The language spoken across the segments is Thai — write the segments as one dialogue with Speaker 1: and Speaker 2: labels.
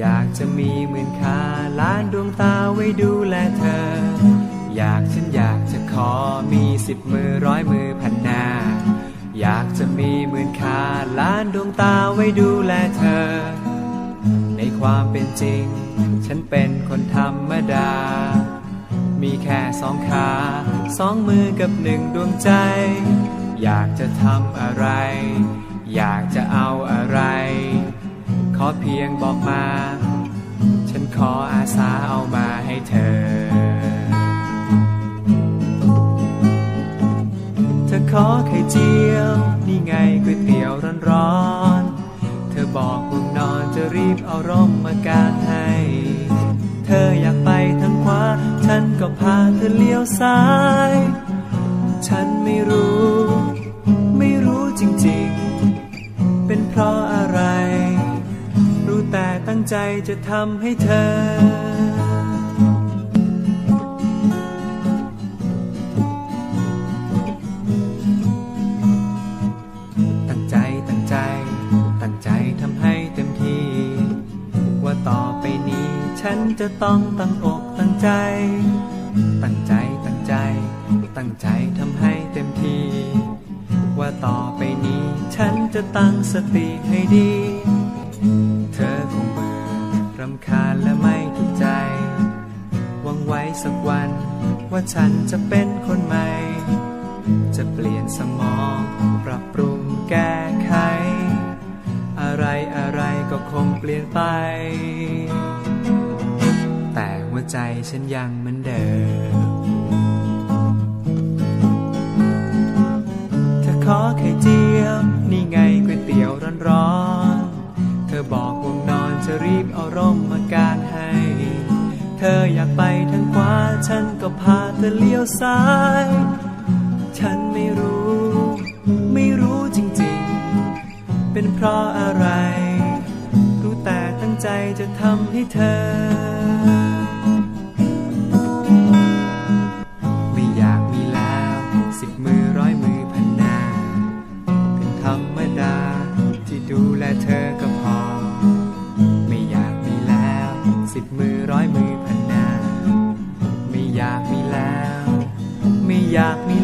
Speaker 1: อยากจะมีหมื่นคาล้านดวงตาไว้ดูแลเธอ อยากฉันอยากจะขอมีสิบมือร้อยมือพันนา อยากจะมีหมื่นคาล้านดวงตาไว้ดูแลเธอ ในความเป็นจริง ฉันเป็นคนธรรมดา มีแค่สองขาสองมือกับหนึ่งดวงใจ อยากจะทำอะไร เพียงบอกมา ฉันขออาสาเอามาให้เธอ เธอขอไข่เจียว นี่ไงก๋วยเตี๋ยวร้อนๆ เธอบอกง่วงนอนจะรีบเอาร่มมากางให้ เธออยากไปทางขวา ฉันก็พาเธอเลี้ยวซ้าย ฉันไม่รู้ ไม่รู้จริงๆ เป็นเพราะอะไร แต่ตั้งใจจะทำให้เธอ ตั้งใจตั้งใจ ตั้งใจทำให้เต็มที่ ว่าต่อไปนี้ ฉันจะต้องตั้งอกตั้งใจ ตั้งใจตั้งใจ ตั้งใจทำให้เต็มที่ ว่าต่อไปนี้ ฉันจะตั้งสติให้ดี รำคาญและไม่ถูกใจ หวังไว้สักวัน ว่าฉันจะเป็นคนใหม่ จะเปลี่ยนสมอง ปรับปรุงแก้ไข อะไรอะไรก็คงเปลี่ยนไป แต่หัวใจฉันยังเหมือนเดิม เอาร่มมากางให้ เธออยากไปทางขวา ฉันก็พาเธอเลี้ยวซ้าย ฉันไม่รู้ ไม่รู้จริงๆ เป็นเพราะอะไร รู้แต่ตั้งใจจะทำให้เธอ อยากมี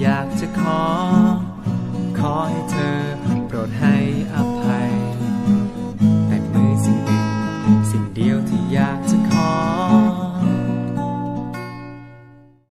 Speaker 1: อยากจะขอ